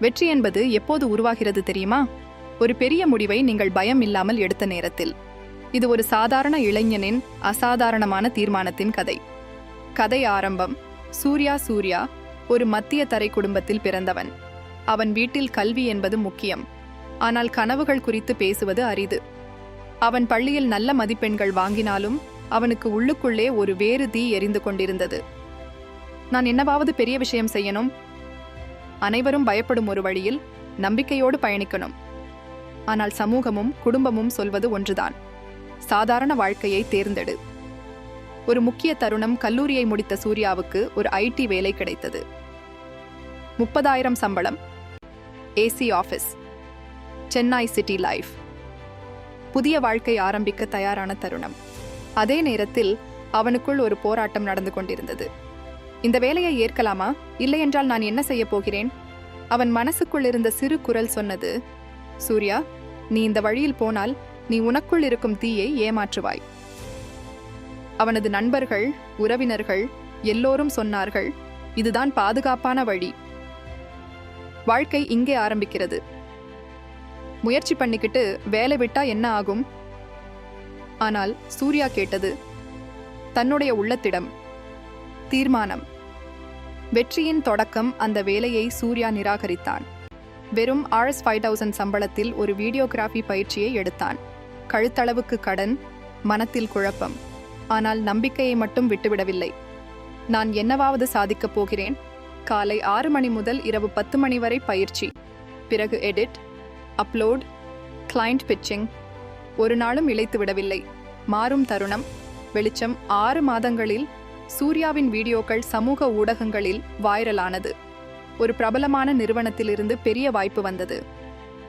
வெற்றி என்பது எப்போது உருவாகிறது தெரியுமா? ஒரு பெரிய முடிவை நீங்கள் பயம் இல்லாமல் எடுத்த நேரத்தில். இது ஒரு சாதாரண இளைஞனின் அசாதாரணமான தீர்மானத்தின் கதை. கதை ஆரம்பம். சூர்யா சூர்யா ஒரு மத்திய தரை குடும்பத்தில் பிறந்தவன். அவன் வீட்டில் கல்வி என்பது முக்கியம். ஆனால் கனவுகள் குறித்து பேசுவது அரிது. அவன் பள்ளியில் நல்ல மதிப்பெண்கள் வாங்கினாலும் அவனுக்கு உள்ளுக்குள்ளே ஒரு வேறு தீ எரிந்து கொண்டிருந்தது. நான் என்னவாவது பெரிய விஷயம் செய்யணும்? அனைவரும் பயப்படும் ஒரு வழியில் நம்பிக்கையோடு பயணிக்கணும். ஆனால் சமூகமும் குடும்பமும் சொல்வது ஒன்றுதான். சாதாரண வாழ்க்கையை தேர்ந்தெடு. ஒரு முக்கிய தருணம் கல்லூரியை முடித்த சூர்யாவுக்கு ஒரு ஐடி வேலை கிடைத்தது. முப்பதாயிரம் சம்பளம். AC office. Chennai city life. புதிய வாழ்க்கை ஆரம்பிக்க தயாரான தருணம். அதே நேரத்தில் அவனுக்குள் ஒரு போராட்டம் நடந்து கொண்டிருந்தது. இந்த வேலையை ஏற்கலாமா? இல்லையென்றால் நான் என்ன செய்யப் போகிறேன்? அவன் மனசுக்குள் இருந்த சிறு குரல் சொன்னது சூர்யா நீ இந்த வழியில் போனால் நீ உனக்குள் இருக்கும் தீயை ஏமாற்றுவாய். அவனது நண்பர்கள் உறவினர்கள் எல்லோரும் சொன்னார்கள் இதுதான் பாதுகாப்பான வழி. வாழ்க்கை இங்கே ஆரம்பிக்கிறது. முயற்சி பண்ணிக்கிட்டு வேலை விட்டா என்ன ஆகும்? ஆனால் சூர்யா கேட்டது தன்னுடைய உள்ளத்திடம். தீர்மானம். வெற்றியின் தொடக்கம் அந்த வேலையை சூர்யா நிராகரித்தான். வெறும் ஆர்எஸ் ஃபைவ் தௌசண்ட் சம்பளத்தில் ஒரு வீடியோகிராஃபி பயிற்சியை எடுத்தான். கழுத்தளவுக்கு கடன் மனத்தில் குழப்பம். ஆனால் நம்பிக்கையை மட்டும் விட்டுவிடவில்லை. நான் என்னவாவது சாதிக்கப் போகிறேன்? காலை ஆறு மணி முதல் இரவு பத்து மணி வரை பயிற்சி. பிறகு எடிட் அப்லோட் கிளைண்ட் பிட்சிங் ஒரு நாளும் இழைத்து விடவில்லை மாறும் தருணம் வெளிச்சம் ஆறு மாதங்களில் சூர்யாவின் வீடியோக்கள் சமூக ஊடகங்களில் வைரலானது. ஒரு பிரபலமான நிறுவனத்திலிருந்து பெரிய வாய்ப்பு வந்தது.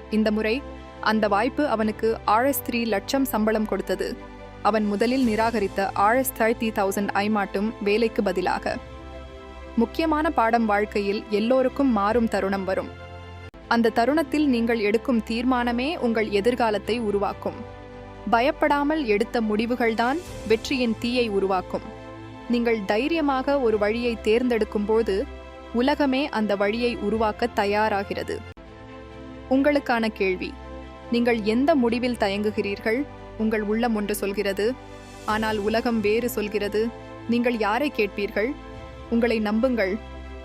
இந்த முறை அந்த வாய்ப்பு அவனுக்கு ஆர்எஸ் த்ரீ லட்சம் சம்பளம் கொடுத்தது. அவன் முதலில் நிராகரித்த ஆர்எஸ் தேர்ட்டி தௌசண்ட் ஐமாட்டும் வேலைக்கு பதிலாக. முக்கியமான பாடம் வாழ்க்கையில் எல்லோருக்கும் மாறும் தருணம் வரும். அந்த தருணத்தில் நீங்கள் எடுக்கும் தீர்மானமே உங்கள் எதிர்காலத்தை உருவாக்கும். பயப்படாமல் எடுத்த முடிவுகள்தான் வெற்றியின் தீயை உருவாக்கும். நீங்கள் தைரியமாக ஒரு வழியை தேர்ந்தெடுக்கும்போது உலகமே அந்த வழியை உருவாக்க தயாராகிறது. உங்களுக்கான கேள்வி நீங்கள் எந்த முடிவில் தயங்குகிறீர்கள்? உங்கள் உள்ளம் ஒன்று சொல்கிறது ஆனால் உலகம் வேறு சொல்கிறது. நீங்கள் யாரை கேட்பீர்கள்? உங்களை நம்புங்கள்.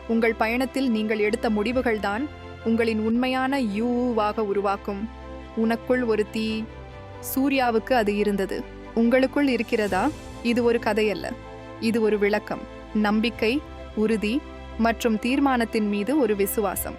உங்கள் பயணத்தில் நீங்கள் எடுத்த முடிவுகள்தான் உங்களின் உண்மையான யூவாக உருவாக்கும். உனக்குள் ஒரு தீ சூர்யாவுக்கு அது இருந்தது. உங்களுக்குள் இருக்கிறதா? இது ஒரு கதையல்ல. இது ஒரு விளக்கம் நம்பிக்கை உறுதி மற்றும் தீர்மானத்தின் மீது ஒரு விசுவாசம்.